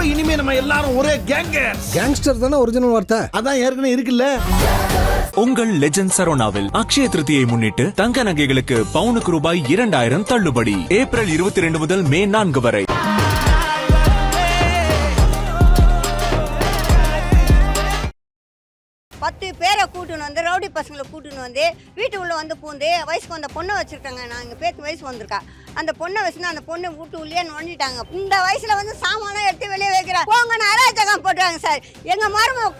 இப்ப இனிமே நம்ம எல்லாரும் ஒரே கேங்கர்ஸ் கேங்ஸ்டர் தானே ஒரிஜினல் வார்த்தை? அதான் ஏற்கனவே இருக்குல்ல. உங்கள் லெஜண்ட் சரோனாவில் அக்ஷய திருதியை முன்னிட்டு தங்க நகைகளுக்கு பவுனுக்கு ரூபாய் இரண்டாயிரம் தள்ளுபடி. ஏப்ரல் இருபத்தி ரெண்டு முதல் மே நான்கு வரை. கூட்டின்னு வந்து ரவுடி பசங்களை கூட்டின்னு வந்து வீட்டு வந்து பூந்து வயசுக்கு வந்த பொண்ணை வச்சுருக்காங்க. நான் எங்கள் பேருக்கு வயசு வந்திருக்கா. அந்த பொண்ணை வச்சுனா அந்த பொண்ணை வீட்டு உள்ளே நோண்டிட்டாங்க இந்த வயசில் வந்து சாமானம் எடுத்து வெளியே வைக்கிறா. போங்கன்னு நான் அராஜகம் போட்டுறாங்க சார். எங்கள் மருமக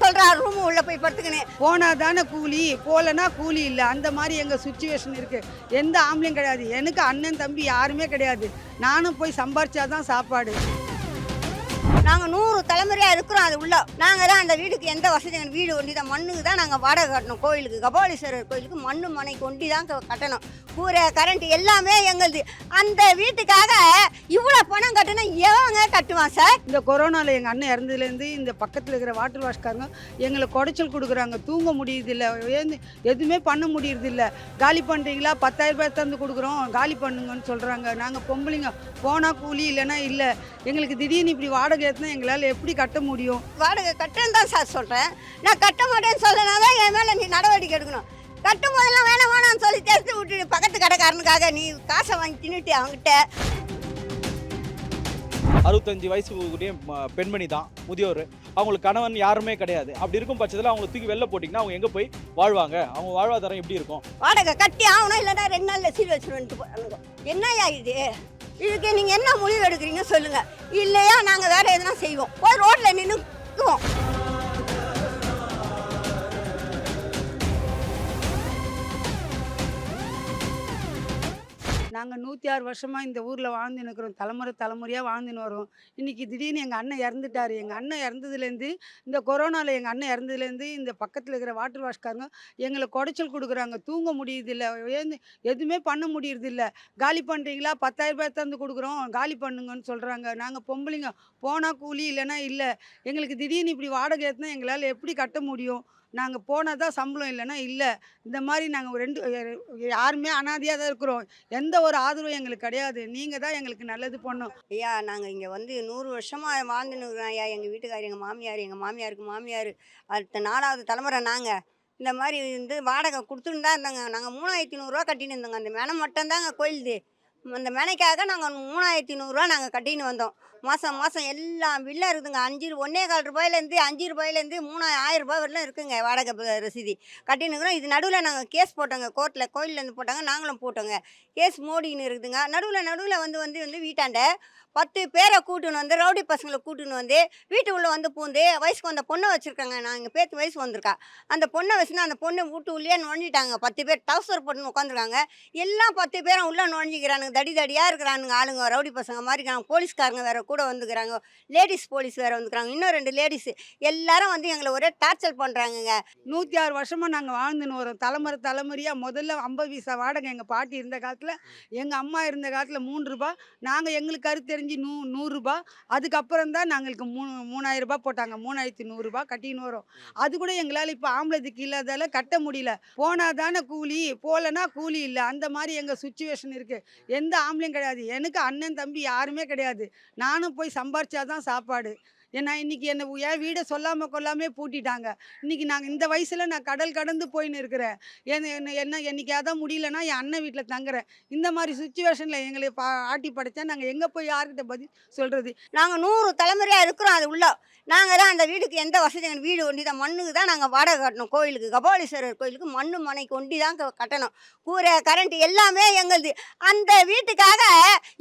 சொல்கிறான் ரூம் உள்ளே போய் படுத்துக்கினேன். போனால் தானே கூலி? போகலன்னா கூலி இல்லை. அந்த மாதிரி எங்கள் சுச்சுவேஷன் இருக்குது எந்த ஆம்பளையும் கிடையாது. எனக்கு அண்ணன் தம்பி யாருமே கிடையாது. நானும் போய் சம்பாரிச்சாதான் சாப்பாடு. நாங்கள் நூறு தலைமுறையாக இருக்கிறோம் அது உள்ள. நாங்கள் தான் அந்த வீட்டுக்கு எந்த வசதி வீடு ஒண்டி தான் மண்ணுக்கு தான் நாங்கள் வாடகை கட்டணும் கோயிலுக்கு. கபாலீஸ்வரர் கோயிலுக்கு மண்ணு மனை கொண்டி தான் கட்டணும். கூரை கரண்ட் எல்லாமே எங்களுது. அந்த வீட்டுக்காக இவ்வளோ பணம் கட்டணும் எவங்க கட்டுவான் சார் இந்த கொரோனாவில் எங்கள் அண்ணன் இறந்ததுலேருந்து இந்த பக்கத்தில் இருக்கிற வாட்டர் வாஷ்காரங்க எங்களை குடைச்சல் கொடுக்குறாங்க. தூங்க முடியுதில்ல ஏந்து எதுவுமே பண்ண முடியறதில்ல. காலி பண்ணுறீங்களா பத்தாயிரம் ரூபாய் தந்து கொடுக்குறோம். காலி பண்ணுங்கன்னு சொல்கிறாங்க நாங்கள் பொம்பளைங்க போனால் கூலி இல்லைன்னா இல்லை. எங்களுக்கு திடீர்னு இப்படி வாடகை ஏற்றினா எங்களால் எப்படி கட்ட முடியும்? வாடகை கட்டுறேன்னு தான் சார் சொல்கிறேன் நான் கட்ட மாட்டேன்னு சொல்லனா தான் என் மேலே நீ நடவடிக்கை எடுக்கணும். கட்டும் போதெல்லாம் வேணாம் வேணாம்னு சொல்லி தெரிஞ்சு விட்டு பக்கத்து கடைக்காரனுக்காக நீ காசை வாங்கி தின்னுட்டு அவங்ககிட்ட அறுபத்தஞ்சு வயசு கூடிய பெண்மணி தான் முதியோர். அவங்களுக்கு கணவன் யாருமே கிடையாது. அப்படி இருக்கும் பட்சத்தில் அவங்களை தூக்கி வெளில போட்டிங்கன்னா அவங்க எங்கே போய் வாழ்வாங்க? அவங்க வாழ்வாதாரம் எப்படி இருக்கும்? வாடகை கட்டி ஆகணும் இல்லைன்னா ரெண்டு நாள்ல சீல் வச்சிருவேன்ட்டு என்னய்யா இது? இதுக்கு நீங்கள் என்ன முடிவு எடுக்கிறீங்க சொல்லுங்கள் இல்லையா நாங்கள் வேறு எதுனா செய்வோம். போய் ரோட்டில் நின்றுக்குவோம் நாங்கள் நூற்றி ஆறு வருஷமாக இந்த ஊரில் வாழ்ந்துன்னு இருக்கிறோம் தலைமுறை தலைமுறையாக வாழ்ந்துன்னு வரோம். இன்றைக்கி திடீர்னு எங்கள் அண்ணன் இறந்துட்டார். எங்கள் அண்ணன் இறந்ததுலேருந்து இந்த கொரோனாவில் எங்கள் அண்ணன் இறந்ததுலேருந்து இந்த பக்கத்தில் இருக்கிற வாட்டர் வாஷ்காரங்க எங்களை குடைச்சல் கொடுக்குறாங்க. தூங்க முடியுதில்லை. ஏந்து எதுவுமே பண்ண முடியறதில்ல. காலி பண்ணுறீங்களா பத்தாயிரம் ரூபாய் தந்து கொடுக்குறோம். காலி பண்ணுங்கன்னு சொல்கிறாங்க நாங்கள் பொம்பளைங்க போனால் கூலி இல்லைன்னா இல்லை. எங்களுக்கு திடீர்னு இப்படி வாடகை ஏற்றினா எங்களால் எப்படி கட்ட முடியும்? நாங்கள் போனால் தான் சம்பளம் இல்லைன்னா இல்லை. இந்த மாதிரி நாங்கள் ரெண்டு யாருமே அனாதையாக தான் இருக்கிறோம். எந்த ஒரு ஆதரவும் எங்களுக்கு கிடையாது. நீங்கள் தான் எங்களுக்கு நல்லது பண்ணும் ஐயா நாங்கள் இங்கே வந்து நூறு வருஷமாக வாழ்ந்துன்னு இருக்கிறோம் ஐயா. எங்கள் வீட்டுக்காரர் எங்கள் மாமியார் எங்கள் மாமியாருக்கு மாமியார். அடுத்த நாலாவது தலைமுறை நாங்கள் இந்த மாதிரி வந்து வாடகை கொடுத்துன்னு தான் இருந்தாங்க. நாங்கள் மூணாயிரத்தி நூறுரூவா கட்டின்னு இருந்தோங்க. அந்த மேனை மட்டும்தாங்க கோயிலுது. அந்த மேனைக்காக நாங்கள் மூணாயிரத்தி நூறுரூவா நாங்கள் கட்டின்னு வந்தோம். மாதம் மாதம் எல்லாம் பில்லாக இருக்குதுங்க. அஞ்சு ரூ- கால் ரூபாயிலேருந்து அஞ்சு ரூபாயிலேருந்து மூணு ஆயிரம் ரூபாய் வரலாம் இருக்குங்க வாடகை ரசீதி. கட்டினுக்கிறோம் இது நடுவில் நாங்கள் கேஸ் போட்டோங்க. கோர்ட்டில் கோயிலேருந்து போட்டாங்க. நாங்களும் போட்டோங்க. கேஸ் மோடின்னு இருக்குதுங்க. நடுவில் நடுவில் வந்து வந்து வந்து வீட்டாண்ட பத்து பேரை கூட்டின்னு வந்து ரவுடி பசங்களை கூட்டின்னு வந்து வீட்டு உள்ள வந்து பூந்து வயசுக்கு வந்த பொண்ணை வச்சுருக்காங்க. நான் எங்கள் பேத்து வயசு வந்திருக்கா. அந்த பொண்ணை வச்சுன்னா அந்த பொண்ணை வீட்டு உள்ளே நுழைஞ்சிட்டாங்க. பத்து பேர் டவுசர் போட்டுன்னு உட்காந்துருக்காங்க எல்லாம் பத்து பேரும் உள்ளே நுழைஞ்சிக்கிறானுங்க. தடி தடியாக இருக்கிறானுங்க ஆளுங்க ரவுடி பசங்க மாதிரி இருக்காங்க. போலீஸ்காரங்க வேறு கூட வந்துக்கிறாங்க. லேடிஸ் போலீஸ் வேறு வந்துக்கிறாங்க. இன்னும் ரெண்டு லேடிஸ். எல்லாரும் வந்து எங்களை ஒரே டார்ச்சர் பண்ணுறாங்கங்க நூற்றி ஆறு வருஷமாக நாங்கள் வாழ்ந்துன்னு வரோம். தலைமுறை தலைமுறையாக முதல்ல ஐம்பது பைசா வாடகை எங்கள் பாட்டி இருந்த காலத்தில் எங்கள் அம்மா இருந்த காலத்தில் மூன்று ரூபா நாங்கள் எங்களுக்கு கருத்து தெரிஞ்சு நூ நூறுரூபா அதுக்கப்புறம் தான் நாங்களுக்கு மூணு மூணாயிரம் ரூபாய் போட்டாங்க. மூணாயிரத்தி நூறுரூபா கட்டின்னு வரோம் அது கூட எங்களால் இப்போ ஆம்பளத்துக்கு இல்லாதால கட்ட முடியல. போனால் தானே கூலி போகலனா கூலி இல்லை. அந்த மாதிரி எங்கள் சுச்சுவேஷன் இருக்குது எந்த ஆம்பளையும் கிடையாது. எனக்கு அண்ணன் தம்பி யாருமே கிடையாது. நானும் போய் சம்பாரிச்சாதான் சாப்பாடு. ஏன்னா இன்றைக்கி என்ன என் வீடை சொல்லாமல் கொல்லாமே பூட்டிட்டாங்க. இன்றைக்கி நாங்கள் இந்த வயசில் நான் கடல் கடந்து போயின்னு இருக்கிறேன் என்ன என்ன என்ன என்னைக்காவது முடியலன்னா என் அண்ணன் வீட்டில் தங்குறேன். இந்த மாதிரி சுச்சுவேஷனில் எங்களை பா ஆட்டி படைச்சா நாங்கள் எங்கே போய் யார்கிட்ட பதில் சொல்கிறது நாங்கள் நூறு தலைமுறையாக இருக்கிறோம் அது உள்ள. நாங்கள் தான் அந்த வீட்டுக்கு எந்த வசதி எங்கள் வீடு ஒண்டி தான். மண்ணுக்கு தான் நாங்கள் வாடகை கட்டணும். கோயிலுக்கு கபாலீஸ்வரர் கோயிலுக்கு மண்ணு மனை கொண்டி தான் க- கட்டணும். கூரை கரண்ட் எல்லாமே எங்களுது. அந்த வீட்டுக்காக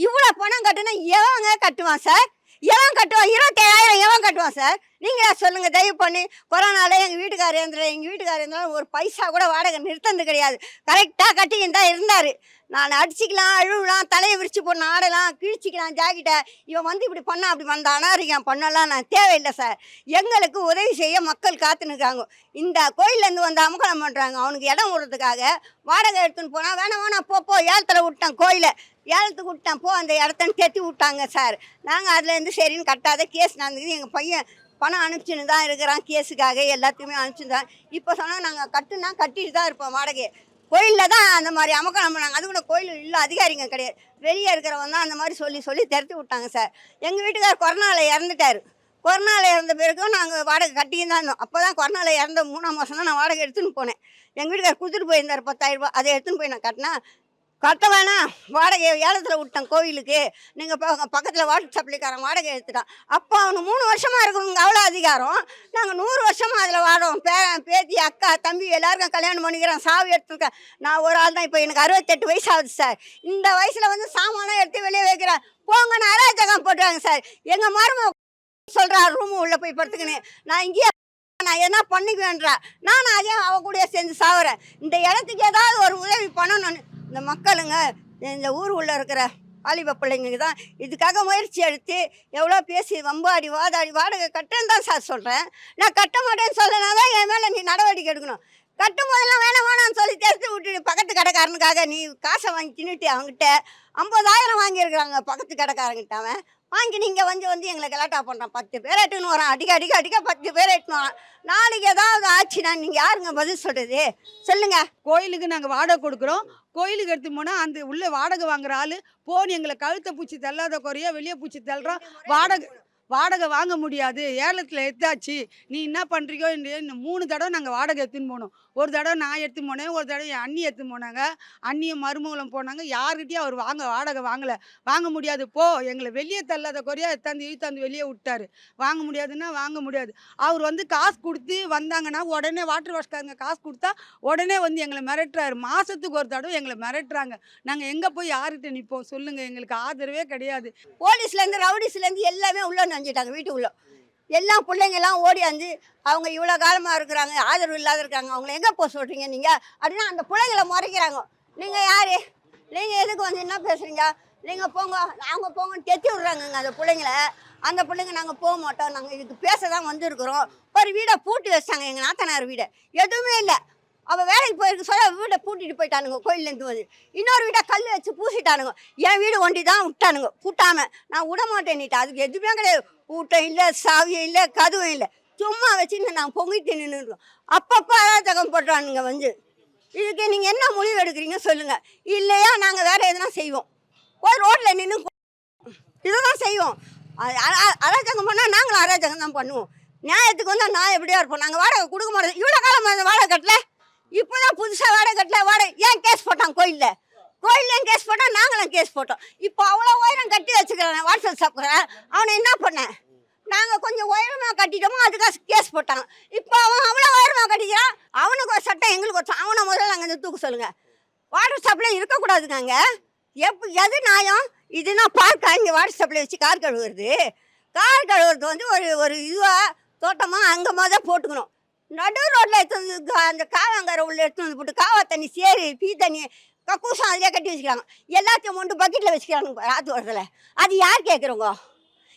இவ்வளோ பணம் கட்டணும் எவங்க கட்டுவான் சார் எவன் கட்டுவான்? இருபத்தேழாயிரம் எவன் கட்டுவான் சார் நீங்களே சொல்லுங்கள் தயவு பண்ணி கொரோனால எங்கள் வீட்டுக்காரர் இருந்துற எங்கள் வீட்டுக்காரர் இருந்தாலும் ஒரு பைசா கூட வாடகை நிறுத்தது கிடையாது. கரெக்டாக கட்டிக்கின்னு தான் இருந்தார். நான் அடிச்சுக்கலாம் அழுவலாம் தலையை விரிச்சு போட்டு ஆடலாம் கிழிச்சிக்கலாம் ஜாக்கெட்டை. இவன் வந்து இப்படி பண்ணா அப்படி வந்த அனாரியம் பண்ணலாம் நான் தேவையில்லை சார் எங்களுக்கு உதவி செய்ய மக்கள் காத்துனுக்காங்க இந்த கோயிலேருந்து வந்து அமுகலம் பண்ணுறாங்க அவனுக்கு இடம் விடுறதுக்காக வாடகை எடுத்துன்னு போனால் வேணாம் வேணாம் போ போ ஏலத்தில் விட்டான் கோயிலை. ஏலத்துக்கு விட்டான் போ அந்த இடத்தன்னு தெத்தி விட்டாங்க சார். நாங்கள் அதுலேருந்து சரின்னு கட்டாத கேஸ் நடந்துக்குது எங்கள் பையன் பணம் அனுப்பிச்சுன்னு தான் இருக்கிறான் கேஸுக்காக எல்லாத்தையுமே அனுப்பிச்சுருந்தான் தான். இப்போ சொன்னால் நாங்கள் கட்டுனா கட்டிட்டு தான் இருப்போம் வாடகை. கோயிலில் தான் அந்த மாதிரி அமக்கலம் பண்ணாங்க. அது கூட கோயில் இல்லை அதிகாரிங்க கிடையாது. வெளியே இருக்கிறவங்க தான் அந்த மாதிரி சொல்லி சொல்லி திரட்டி விட்டாங்க சார். எங்கள் வீட்டுக்கார் கொரோனாவில் இறந்துட்டார். கொரோனாவில் இறந்த பிறகும் நாங்கள் வாடகை கட்டியும் தான் இருந்தோம். அப்போ தான் கொரோனாவில் இறந்த மூணாம் மாதம் தான் நான் வாடகை எடுத்துன்னு போனேன். எங்கள் வீட்டுக்கார் கொடுத்துட்டு போயிருந்தார் பத்தாயிரரூபா அதை எடுத்துன்னு போய் நான் கட்டினா கட்ட வேணாம் வாடகை ஏலத்தில் விட்டேன் கோயிலுக்கு நீங்கள் பக்கத்தில் வாட்டர் சப்ளைக்காரன் வாடகை எடுத்துட்டான். அப்போ அவனு மூணு வருஷமாக இருக்கிறவங்க அவ்வளோ அதிகாரம். நாங்கள் நூறு வருஷமாக அதில் வாடுறோம் பேரன் பேத்தி அக்கா தம்பி எல்லாருக்கும் கல்யாணம் பண்ணிக்கிறேன் சாவி எடுத்துருக்கேன். நான் ஒரு ஆள் தான் இப்போ எனக்கு அறுபத்தெட்டு வயசு ஆகுது சார். இந்த வயசில் வந்து சாமானம் எடுத்து வெளியே வைக்கிறேன். போங்க நான் அராஜகம் போட்டுவாங்க சார். எங்கள் மரும சொல்கிறா ரூமு உள்ளே போய் படுத்துக்கினேன். நான் இங்கேயே நான் என்ன பண்ணிக்குவேன்றா? நான் அதே அவ கூட சேர்ந்து சாவுறேன். இந்த இடத்துக்கு ஏதாவது ஒரு உதவி பண்ணணும்னு இந்த மக்களுங்க இந்த ஊர் உள்ள இருக்கிற வாலிப பிள்ளைங்களுக்கு தான் இதுக்காக முயற்சி எடுத்து எவ்வளோ பேசி வம்பாடி வாதாடி வாடகை கட்டுன்னு தான் சார் சொல்கிறேன் நான் கட்ட மாட்டேன்னு சொல்லனா தான் என் மேலே நீ நடவடிக்கை எடுக்கணும். கட்டும் போதெல்லாம் வேணாம் வேணாம்னு சொல்லி தெரிஞ்சு விட்டு பக்கத்து கடைக்காரனுக்காக நீ காசை வாங்கி தின்னுட்டு அவங்ககிட்ட ஐம்பதாயிரம் வாங்கியிருக்கிறாங்க பக்கத்து கடைக்காரங்கிட்ட அவன். வாங்கி நீங்கள் வந்து வந்து எங்களை கலாட்டா பண்ணுறான் பத்து பேர் எட்டுன்னு வரான். அடிக்க அடிக்க அடிக்க பத்து பேர் எட்டுன்னு வரான். நாளைக்கு ஏதாவது ஆச்சுன்னா நீங்கள் யாருங்க பதில் சொல்கிறது சொல்லுங்கள் கோயிலுக்கு நாங்கள் வாடகை கொடுக்குறோம். கோயிலுக்கு எடுத்து போனால் அந்த உள்ள வாடகை வாங்குற ஆள் போன் எங்களை கழுத்தை பூச்சி தள்ளாத குறையா வெளியே பூச்சி தள்ளுறோம் வாடகை வாடகை வாங்க முடியாது. ஏலத்தில் எடுத்தாச்சு நீ என்ன பண்ணுறியோ இந்த மூணு தடவை நாங்கள் வாடகை எடுத்துன்னு போனோம். ஒரு தடவை நான் எடுத்துன்னு போனேன் ஒரு தடவை என் அண்ணி எடுத்துன்னு போனாங்க. அண்ணியும் மருமகளும் போனாங்க. யார்கிட்டயும் அவர் வாங்க வாடகை வாங்கலை. வாங்க முடியாது. போ எங்களை வெளியே தள்ளாத குறையா எடுத்தாந்து இழுத்தாந்து வெளியே விட்டாரு. வாங்க முடியாதுன்னா வாங்க முடியாது. அவர் வந்து காசு கொடுத்து வந்தாங்கன்னா உடனே வாட்டர் வாஷ்காரங்க காசு கொடுத்தா உடனே வந்து எங்களை மிரட்டுறாரு. மாதத்துக்கு ஒரு தடவை எங்களை மிரட்டுறாங்க. நாங்கள் எங்கே போய் யார்கிட்ட நிற்போம் சொல்லுங்கள் எங்களுக்கு ஆதரவே கிடையாது. போலீஸ்லேருந்து ரவுடிஸ்லேருந்து எல்லாமே உள்ள நஞ்சிட்டாங்க வீட்டுக்குள்ளே எல்லாம் பிள்ளைங்கெல்லாம் ஓடியாந்து அவங்க இவ்வளோ காலமாக இருக்கிறாங்க ஆதரவு இல்லாத இருக்காங்க. அவங்கள எங்கே போக சொல்கிறீங்க நீங்கள் அப்படின்னா அந்த பிள்ளைங்கள முறைக்கிறாங்க. நீங்கள் யார்? நீங்கள் எதுக்கு வந்து என்ன பேசுகிறீங்க நீங்கள் போங்க அவங்க போங்கன்னு தெத்தி விட்றாங்கங்க அந்த பிள்ளைங்கள. அந்த பிள்ளைங்க நாங்கள் போக மாட்டோம் நாங்கள் இதுக்கு பேச தான் வந்திருக்கிறோம். ஒரு வீடை பூட்டி வச்சாங்க எங்கள் நாத்தனார் வீடை. எதுவுமே இல்லை. அவள் வேலைக்கு போயிருக்கு சொல்ல வீடை பூட்டிட்டு போயிட்டானுங்க கோயிலேருந்து வந்து. இன்னொரு வீட்டை கல் வச்சு பூசிட்டானுங்க. என் வீடு ஒண்டி தான் விட்டானுங்க. பூட்டாமல் நான் விட மாட்டேன்னுட்டேன் அதுக்கு எதுவுமே கிடையாது. ஊட்டம் இல்லை சாவியும் இல்லை கதுவும் இல்லை. சும்மா வச்சுன்னு நான் பொங்கிட்டு நின்றுருக்கோம் அப்பப்போ அராஜகம் போடுறானுங்க வந்து. இதுக்கு நீங்கள் என்ன முடிவு எடுக்கிறீங்க சொல்லுங்கள் இல்லையா நாங்கள் வேறு எதுனா செய்வோம். போய் ரோட்டில் நின்று இதுதான் செய்வோம். அ- அராஜகம் பண்ணால் நாங்களும் அராஜகம் தான் பண்ணுவோம். நியாயத்துக்கு வந்தால் நான் எப்படியா இருப்போம்? நாங்கள் வாடகை கொடுக்க மாட்டோம். இவ்வளோ காலம் வாடகை கட்டல? இப்போ தான் புதுசாக வாடகை கட்டல வாடகை. ஏன் கேஸ் போட்டான் கோயிலில்? கோயிலையும் கேஸ் போட்டால் நாங்களும் கேஸ் போட்டோம். இப்போ அவ்வளோ உயரம் கட்டி வச்சுக்கிறேன் வாட்ஸ்அப் சாப்பிட்றேன். அவனை என்ன பண்ணேன்? நாங்கள் கொஞ்சம் உயரமாக கட்டிட்டோமோ அதுக்காக கேஸ் போட்டாங்க இப்போ அவன் அவ்வளோ உயரமாக கட்டிக்கிறான். அவனுக்கு ஒரு சட்டம் எங்களுக்கு ஒரு அவனை முதல்ல அங்கே தூக்க சொல்லுங்கள் வாட்டர் சப்ளை இருக்கக்கூடாதுங்க அங்கே எது நியாயம்? இதுனா பார்க்க இங்கே வாட்டர் சப்ளை வச்சு கார் கழுவுறது. கார் கழுவுறது வந்து ஒரு ஒரு இதுவாக தோட்டமாக அங்கே தான் போட்டுக்கணும். நடு ரோட்டில் எடுத்து வந்து கா- அந்த காவாங்கரை உள்ள எடுத்து வந்து போட்டு காவா தண்ணி சேரு பீ தண்ணி கக்கூசம் அதிலே கட்டி வச்சுக்கிறாங்க. எல்லாத்தையும் ஒன்று பக்கெட்டில் வச்சுக்கிறாங்க ராத்து ஓரத்தில். அது யார் கேட்குறவங்க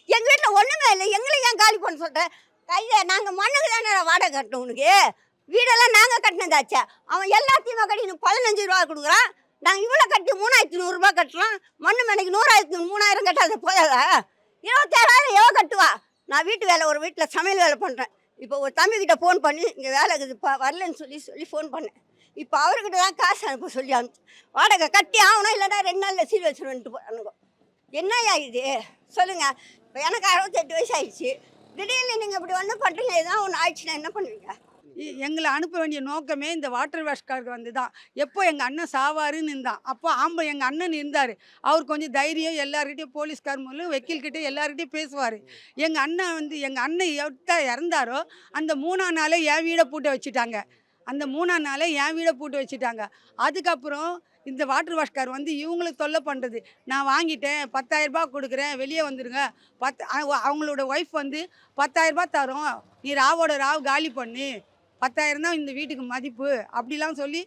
எங்கள் வீட்டில் ஒன்றுமே இல்லை. எங்களை ஏன் காலி பண்ண சொல்கிறேன் கையில் நாங்கள் மண்ணுக்கு தானே வாடகை கட்டணும் உனக்கு. வீடெல்லாம் நாங்கள் கட்டினதாச்சே. அவன் எல்லாத்தையுமே கட்டி பதினஞ்சு ரூபா கொடுக்குறான். நாங்கள் இவ்வளோ கட்டி மூணாயிரத்தி நூறுரூபா கட்டுறோம் மண்ணு மணிக்கு நூறாயிரத்தி மூணாயிரம் கட்டாத போதாதா? இருபத்தேழாயிரம் எவ்வளோ கட்டுவா? நான் வீட்டு வேலை ஒரு வீட்டில் சமையல் வேலை பண்ணுறேன் இப்போ ஒரு தம்பிக்கிட்ட ஃபோன் பண்ணி இங்கே வேலை இருக்குதுப்பா வரலன்னு சொல்லி சொல்லி ஃபோன் பண்ணேன். இப்போ அவர்கிட்ட தான் காசு அனுப்ப சொல்லி அனுப்பிச்சு வாடகை கட்டி ஆகணும் இல்லைன்னா ரெண்டு நாளில் சீல் வச்சுருவேன்ட்டு போகிறானுங்க என்னையா இது? சொல்லுங்கள் இப்போ எனக்கு அறுபத்தெட்டு வயசு ஆயிடுச்சு. திடீர்னு நீங்கள் இப்படி ஒன்றும் பண்ணுறீங்க எதாவது ஒன்று ஆயிடுச்சுன்னா என்ன பண்ணுவீங்க? எங்களை அனுப்ப வேண்டிய நோக்கமே இந்த வாட்டர் வாஷ்காருக்கு வந்து தான் எப்போ எங்கள் அண்ணன் சாவாருன்னு இருந்தான் அப்போ ஆம்பளை எங்கள் அண்ணன் இருந்தார் அவர் கொஞ்சம் தைரியம் எல்லார்கிட்டையும் போலீஸ்கார் மூலம் வக்கீல்கிட்ட எல்லார்கிட்டையும் பேசுவார். எங்கள் அண்ணன் வந்து எங்கள் அண்ணன் எவ்வளோ இறந்தாரோ அந்த மூணாம் நாளே என் வீடை பூட்ட வச்சுட்டாங்க. அந்த மூணாம் நாளே என் வீடை பூட்ட வச்சுட்டாங்க. அதுக்கப்புறம் இந்த வாட்டர் வாஷ்கார் வந்து இவங்களுக்கு தொல்லை பண்ணுறது நான் வாங்கிட்டேன் பத்தாயிரம் ரூபாய் கொடுக்குறேன் வெளியே வந்துடுங்க பத்து அவ- அவங்களோட ஒய்ஃப் வந்து பத்தாயிரம் ரூபாய் தரோம். நீ ராவோட ராவ் காலி பண்ணு. பத்தாயிரம் தான் இந்த வீட்டுக்கு மதிப்பு அப்படிலாம் சொல்லி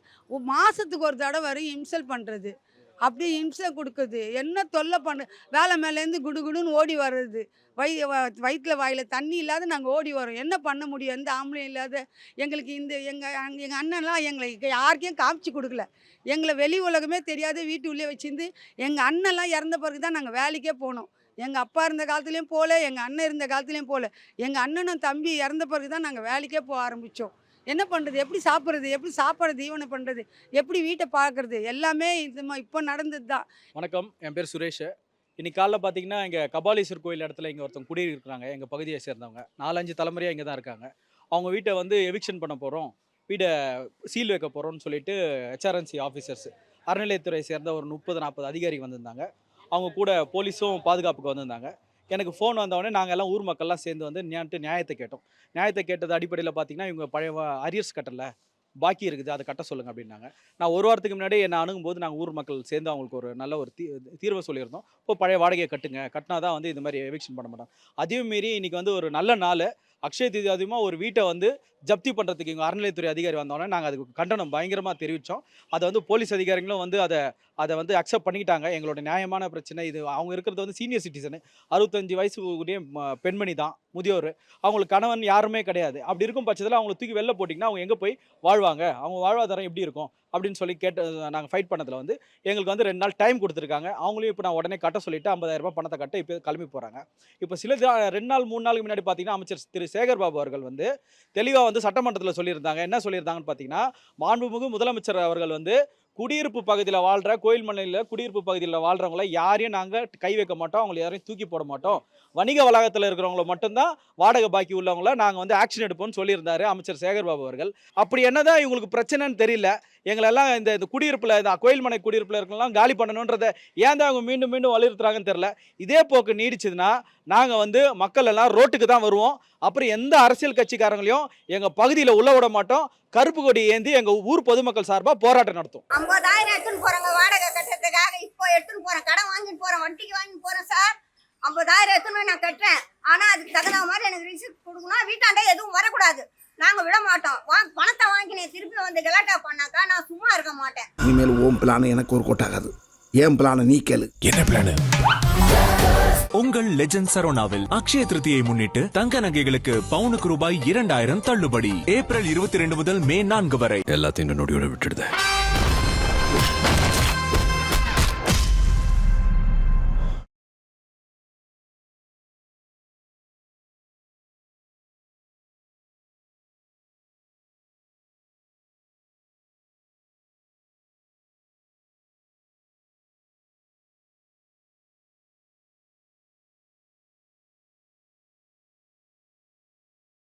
மாதத்துக்கு ஒரு தடவை வரும் இம்சல் பண்ணுறது அப்படியே இம்சை கொடுக்குது. என்ன தொல்லை பண்ணு வேலை மேலேருந்து குடுகுடுன்னு ஓடி வர்றது. வை வயிற்றில் வாயில் தண்ணி இல்லாத நாங்கள் ஓடி வரோம் என்ன பண்ண முடியும்? எந்த ஆம்பளையும் இல்லாத எங்களுக்கு இந்த எங்கள் எங்கள் அண்ணன்லாம் எங்களை யாருக்கையும் காமிச்சு கொடுக்கல. எங்களை வெளி உலகமே தெரியாத வீட்டு உள்ளே வச்சிருந்து எங்கள் அண்ணன்லாம் இறந்த பிறகு தான் நாங்கள் வேலைக்கே போனோம். எங்கள் அப்பா இருந்த காலத்துலேயும் போகல எங்கள் அண்ணன் இருந்த காலத்துலேயும் போகல எங்கள் அண்ணனும் தம்பி இறந்த பிறகு தான் நாங்கள் வேலைக்கே போக ஆரம்பித்தோம் என்ன பண்ணுறது எப்படி சாப்பிட்றது? எப்படி சாப்பாடு தீவனம் பண்ணுறது எப்படி வீட்டை பார்க்குறது? எல்லாமே இது இப்போ நடந்தது தான் வணக்கம். என் பேர் சுரேஷ். இன்னைக்கு காலைல பார்த்தீங்கன்னா இங்கே கபாலீஸ்வர் கோயில் இடத்துல இங்கே ஒருத்தவங்க குடியிருக்கிறாங்க. எங்கள் பகுதியை சேர்ந்தவங்க. நாலஞ்சு தலைமுறையாக இங்கே தான் இருக்காங்க. அவங்க வீட்டை வந்து எவிக்ஷன் பண்ண போகிறோம் வீடை சீல் வைக்க போகிறோம்னு சொல்லிட்டு ஹெச்ஆர்என்சி ஆஃபீஸர்ஸ் அறநிலையத்துறை சேர்ந்த ஒரு முப்பது நாற்பது அதிகாரி வந்திருந்தாங்க. அவங்க கூட போலீஸும் பாதுகாப்புக்கு வந்திருந்தாங்க. எனக்கு ஃபோன் வந்தவொடனே நாங்கள் எல்லாம் ஊர் மக்கள்லாம் சேர்ந்து வந்து நியாட்டு நியாயத்தை கேட்டோம். நியாயத்தை கேட்டது அடிப்படையில் பார்த்தீங்கன்னா இவங்க பழைய அரியர்ஸ் கட்டல. பாக்கி இருக்குது அதை கட்ட சொல்லுங்கள் அப்படின்னாங்க. நான் ஒரு வாரத்துக்கு முன்னாடி என்னை அணுகும்போது நாங்கள் ஊர் மக்கள் சேர்ந்து அவங்களுக்கு ஒரு நல்ல ஒரு தீ தீர்வை சொல்லியிருந்தோம். இப்போ பழைய வாடகையை கட்டுங்க. கட்டினா தான் வந்து இந்த மாதிரி எவிக்ஷன் பண்ண மாட்டோம் அதையும் மீறி இன்றைக்கி வந்து ஒரு நல்ல நாள். அக்ஷய தீதி அதிகமாக ஒரு வீட்டை வந்து ஜப்தி பண்ணுறதுக்கு இங்கே அறநிலையத்துறை அதிகாரி வந்தோடனே நாங்கள் அதுக்கு கண்டனம் பயங்கரமாக தெரிவித்தோம் அதை வந்து போலீஸ் அதிகாரிகளும் வந்து அதை அதை வந்து அக்செப்ட் பண்ணிக்கிட்டாங்க. எங்களோட நியாயமான பிரச்சனை இது. அவங்க இருக்கிறது வந்து சீனியர் சிட்டிசனு அறுபத்தஞ்சு வயசு கூடிய பெண்மணி தான் முதியோர். அவங்களுக்கு கணவன் யாருமே கிடையாது. அப்படி இருக்கும் பட்சத்தில் அவங்களை தூக்கி வெளில போட்டிங்கன்னா அவங்க எங்கே போய் வாழ்வாங்க? அவங்க வாழ்வாதாரம் எப்படி இருக்கும்? அப்படின்னு சொல்லி கேட்டு நாங்கள் ஃபைட் பண்ணதில் வந்து எங்களுக்கு வந்து ரெண்டு நாள் டைம் கொடுத்துருக்காங்க. அவங்களையும் இப்போ நான் உடனே கட்ட சொல்லிட்டு 50000 ரூபாய் பணத்தை கட்ட இப்போ கிளம்பி போகிறாங்க இப்போ சில ரெண்டு நாள் மூணு நாளுக்கு முன்னாடி பார்த்தீங்கன்னா அமைச்சர் திரு சேகர் பாபு அவர்கள் வந்து தெளிவாக வந்து சட்டமன்றத்தில் சொல்லியிருந்தாங்க. என்ன சொல்லியிருந்தாங்கன்னு பார்த்தீங்கன்னா மாண்புமிகு முதலமைச்சர் அவர்கள் வந்து குடியிருப்பு பகுதியில் வாழ்கிற கோயில் மண்ணில் குடியிருப்பு பகுதியில் வாழ்கிறவங்கள யாரையும் நாங்கள் கை வைக்க மாட்டோம். அவங்களை யாரையும் தூக்கி போட மாட்டோம். வணிக வளாகத்தில் இருக்கிறவங்கள மட்டும்தான் வாடகை பாக்கி உள்ளவங்கள நாங்கள் வந்து ஆக்ஷன் எடுப்போம்னு சொல்லியிருந்தாரு அமைச்சர் சேகர் பாபு அவர்கள். அப்படி என்னதான் இவங்களுக்கு பிரச்சனைன்னு தெரியல. எங்களெல்லாம் இந்த இந்த குடியிருப்பில் இந்த கோயில் மனை குடியிருப்பில் இருக்கலாம் காலி பண்ணணுன்றதை ஏன் தான் அவங்க மீண்டும் மீண்டும் வலியுறுத்துறாங்கன்னு தெரில இதே போக்கு நீடிச்சதுன்னா நாங்கள் வந்து மக்கள் எல்லாம் ரோட்டுக்கு தான் வருவோம். அப்புறம் எந்த அரசியல் கட்சிக்காரங்களையும் எங்கள் பகுதியில் உள்ள விட மாட்டோம். கருப்பு கொடி ஏந்தி எங்கள் ஊர் பொதுமக்கள் சார்பாக போராட்டம் நடத்தும் ஐம்பதாயிரம் எடுத்துன்னு போறேங்க வாடகை கட்டுறதுக்காக. இப்போ எடுத்துன்னு போறேன் கடன் வாங்கிட்டு போறேன் வட்டிக்கு வாங்கிட்டு போறேன் சார். ஐம்பதாயிரம் எடுத்துன்னு நான் கட்டுறேன். ஆனால் அதுக்கு தகுந்த மாதிரி எனக்கு ரிசிப்ட் கொடுக்கணும் வீட்டாண்டே எதுவும் வரக்கூடாது. நாங்க விட மாட்டோம். வாங்க பணத்தை வாங்கினேன் திருப்பி வந்து கலாட்டா பண்ணாக்கா நான் சும்மா இருக்க மாட்டேன். இனிமேல் ஓம் பிளான் எனக்கு ஒரு கொட்டாகாது ஏன் பிளான நீ கேளு. என்ன பிளான் உங்கள் லெஜண்ட் சரோனாவில் அக்ஷய திருதியை முன்னிட்டு தங்க நகைகளுக்கு பவுனுக்கு ரூபாய் இரண்டாயிரம் தள்ளுபடி. ஏப்ரல் இருபத்தி ரெண்டு முதல் மே நான்கு வரை. எல்லாத்தையும் நொடியோட விட்டுடுது.